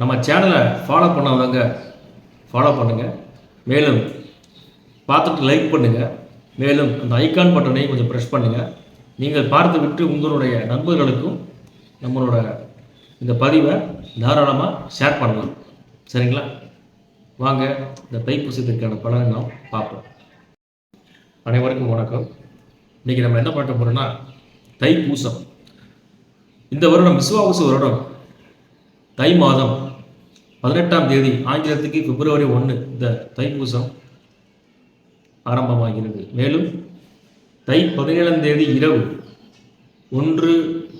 நம்ம சேனலை ஃபாலோ பண்ணாதவங்க ஃபாலோ பண்ணுங்கள் மேலும் பார்த்துட்டு லைக் பண்ணுங்கள் மேலும் அந்த ஐக்கான் பட்டனை கொஞ்சம் ப்ரெஸ் பண்ணுங்கள் நீங்கள் பார்த்து விட்டு உங்களுடைய நண்பர்களுக்கும் நம்மளோட இந்த பதிவை தாராளமாக ஷேர் பண்ணலாம். சரிங்களா? வாங்க இந்த தைப்பூசத்திற்கான பலனை நாம் பார்ப்போம். அனைவருக்கும் வணக்கம். இன்றைக்கி நம்ம என்ன பண்ண போகிறோம்னா தைப்பூசம். இந்த வருடம் விசுவாவசு வருடம். தை மாதம். பதினெட்டாம் தேதி ஆங்கிலத்துக்கு பிப்ரவரி ஒன்று இந்த தைப்பூசம் ஆரம்பமாகிறது. மேலும் தை பதினேழாம் தேதி இரவு ஒன்று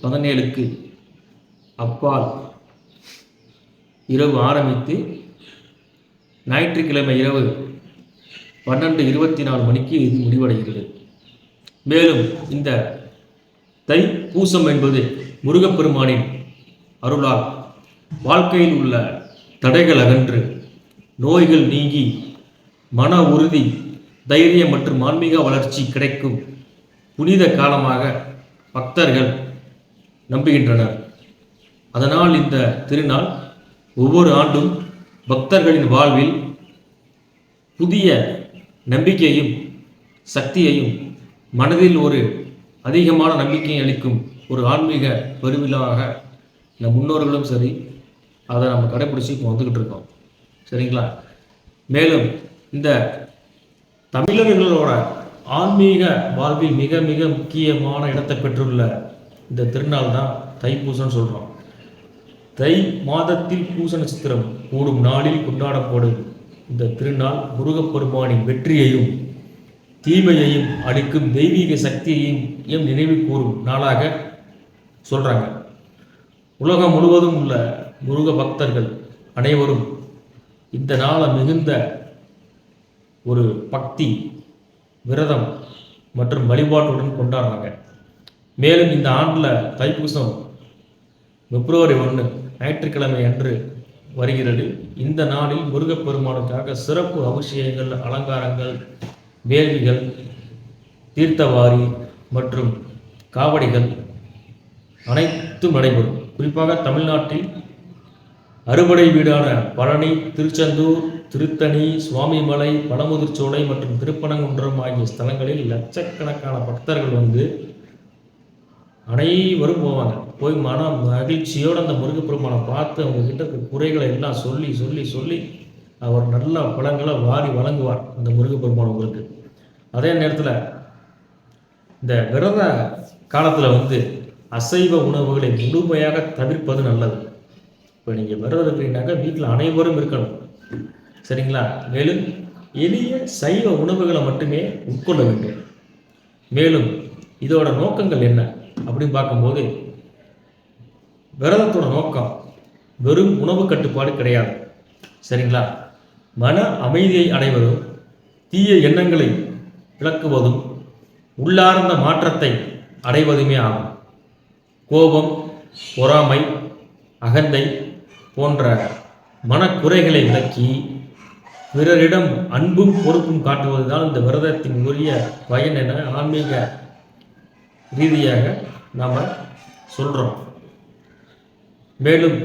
பதினேழுக்கு அப்பால் இரவு ஆரம்பித்து ஞாயிற்றுக்கிழமை இரவு பன்னெண்டு இருபத்தி நாலு மணிக்கு இது முடிவடைகிறது. மேலும் இந்த தை பூசம் என்பது முருகப்பெருமானின் அருளால் வாழ்க்கையில் உள்ள தடைகள் அகன்று நோய்கள் நீங்கி மன உறுதி தைரியம் மற்றும் ஆன்மீக வளர்ச்சி கிடைக்கும் புனித காலமாக பக்தர்கள் நம்புகின்றனர். அதனால் இந்த திருநாள் ஒவ்வொரு ஆண்டும் பக்தர்களின் வாழ்வில் புதிய நம்பிக்கையும் சக்தியையும் மனதில் ஒரு அதிகமான நம்பிக்கை அளிக்கும் ஒரு ஆன்மீக பெருவிழாவாக நம் முன்னோர்களும் சரி அதை நம்ம கடைப்பிடிச்சி இப்போ வந்துக்கிட்டு இருக்கோம். சரிங்களா? மேலும் இந்த தமிழர்களோட ஆன்மீக வாழ்வில் மிக மிக முக்கியமான இடத்தை பெற்றுள்ள இந்த திருநாள் தான் தைப்பூசம்னு சொல்கிறோம் தை மாதத்தில் பூச நட்சத்திரம் கூடும் நாளில் கொண்டாடப்படும் இந்த திருநாள் முருகப்பெருமானின் வெற்றியையும் தீமையையும் அளிக்கும் தெய்வீக சக்தியையும் ஏன் நினைவு கூறும் நாளாக சொல்கிறாங்க உலகம் முழுவதும் உள்ள முருக பக்தர்கள் அனைவரும் இந்த நாளை மிகுந்த ஒரு பக்தி விரதம் மற்றும் வழிபாட்டுடன் கொண்டாடுறாங்க. மேலும் இந்த ஆண்டில் தைப்பூசம் பிப்ரவரி ஒன்று ஞாயிற்றுக்கிழமை அன்று வருகிறது. இந்த நாளில் முருகப்பெருமானுக்காக சிறப்பு அபிஷேகங்கள் அலங்காரங்கள் வேள்விகள் தீர்த்தவாரி மற்றும் காவடிகள் அனைத்தும் நடைபெறும். குறிப்பாக தமிழ்நாட்டில் அறுபடை வீடான பழனி திருச்செந்தூர் திருத்தணி சுவாமிமலை பழமுதிர்ச்சோலை மற்றும் திருப்பனங்குன்றம் ஆகிய ஸ்தலங்களில் லட்சக்கணக்கான பக்தர்கள் வந்து அனைவரும் போவாங்க. போய் மன மகிழ்ச்சியோடு அந்த முருகப்பெருமானை பார்த்து அவங்கக்கிட்ட இருக்க குறைகளை எல்லாம் சொல்லி சொல்லி சொல்லி அவர் நல்ல பழங்களை வாரி வழங்குவார் அந்த முருகப்பெருமான் உங்களுக்கு. அதே நேரத்தில் இந்த விரத காலத்தில் வந்து அசைவ உணவுகளை முழுமையாக தவிர்ப்பது நல்லது. இப்போ நீங்கள் விரதம் அப்படின்னாக்கா வீட்டில் அனைவரும் இருக்கணும். சரிங்களா? மேலும் எளிய சைவ உணவுகளை மட்டுமே உட்கொள்ள வேண்டும். மேலும் இதோட நோக்கங்கள் என்ன அப்படின்னு பார்க்கும்போது விரதத்தோட நோக்கம் வெறும் உணவு கட்டுப்பாடு கிடையாது. சரிங்களா? மன அமைதியை அடைவதும் தீய எண்ணங்களை விளக்குவதும் உள்ளார்ந்த மாற்றத்தை அடைவதுமே ஆகும். கோபம் பொறாமை அகந்தை போன்ற மனக்குறைகளை விளக்கி பிறரிடம் அன்பும் பொறுப்பும் காட்டுவதுதான் இந்த விரதத்தின் உரிய பயன் என ஆன்மீக ரீதியாக நாம் சொல்கிறோம் மேலும்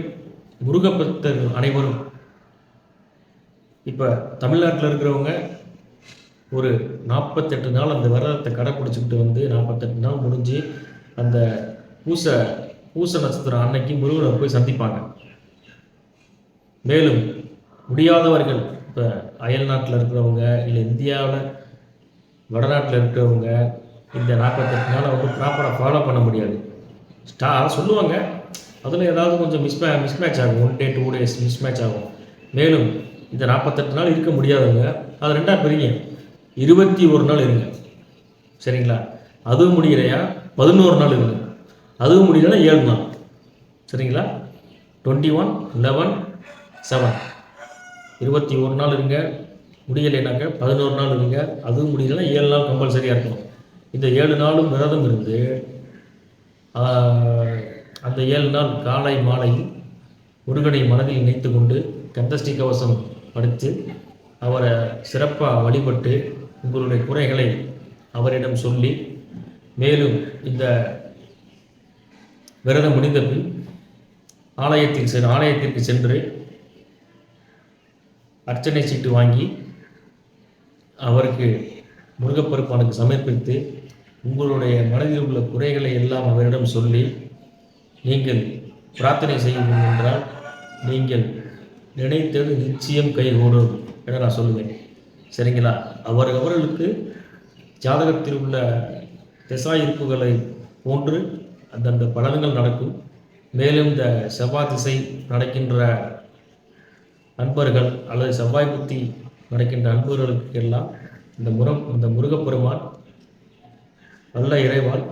முருகபக்தர்கள் அனைவரும் இப்போ தமிழ்நாட்டில் இருக்கிறவங்க ஒரு நாற்பத்தெட்டு நாள் அந்த விரதத்தை கடைப்பிடிச்சிக்கிட்டு வந்து நாற்பத்தெட்டு நாள் முடிஞ்சு அந்த பூச பூச நட்சத்திரம் அன்னைக்கு முருகனை போய் சந்திப்பாங்க. மேலும் முடியாதவர்கள் இப்போ அயல் நாட்டில் இருக்கிறவங்க இல்லை இந்தியாவில் வடநாட்டில் இருக்கிறவங்க இந்த நாற்பத்தெட்டு நாளை வந்து ப்ராப்பராக ஃபாலோ பண்ண முடியாது. ஸ்டா சொல்லுவாங்க. அதில் ஏதாவது கொஞ்சம் மிஸ் மிஸ்மேட்ச் ஆகும். One day two days mismatch ஆகும். மேலும் இந்த நாற்பத்தெட்டு நாள் இருக்க முடியாதவங்க அது ரெண்டாக பிரிங்க. இருபத்தி ஒரு நாள் இருங்க. சரிங்களா? அதுவும் முடியலையா? பதினோரு நாள் இருங்க. அதுவும் முடியலைன்னா ஏழு நாள். சரிங்களா? Twenty one eleven seven. இருபத்தி ஒரு நாள் இருங்க முடியலைனாக்க பதினோரு நாள் இருங்க. அதுவும் முடியலைன்னா ஏழு நாள் கம்பல்சரியாக இருக்கணும். இந்த ஏழு நாளும் விரதம் இருந்து அந்த ஏழு நாள் காலை மாலை முருகனை மனதில் நினைத்து கொண்டு கந்தஷ்டி கவசம் படித்து அவரை சிறப்பாக வழிபட்டு உங்களுடைய குறைகளை அவரிடம் சொல்லி மேலும் இந்த விரதம் முடிந்த பின் ஆலயத்தில் சென்று ஆலயத்திற்கு சென்று அர்ச்சனை சீட்டு வாங்கி அவருக்கு முருகப்பெருமானுக்கு சமர்ப்பித்து உங்களுடைய மனதில் உள்ள குறைகளை எல்லாம் அவரிடம் சொல்லி நீங்கள் பிரார்த்தனை செய்யணும் என்றால் நீங்கள் நினைத்தது நிச்சயம் கைகூடும் என நான் சொல்லுவேன். சரிங்களா? அவர் அவர்களுக்கு ஜாதகத்தில் உள்ள திசா இருப்புகளை போன்று அந்தந்த பலன்கள் நடக்கும். மேலும் இந்த செவ்வாய் திசை நடக்கின்ற அன்பர்கள் அல்லது செவ்வாய் புத்தி நடக்கின்ற அன்பர்களுக்கு எல்லாம் இந்த முரம் இந்த முருகப்பெருமான் நல்ல இறைவால்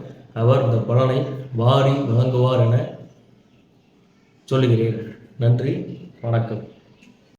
அவர் இந்த பலனை வாரி வழங்குவார் என சொல்லுகிறேன். நன்றி வணக்கம்.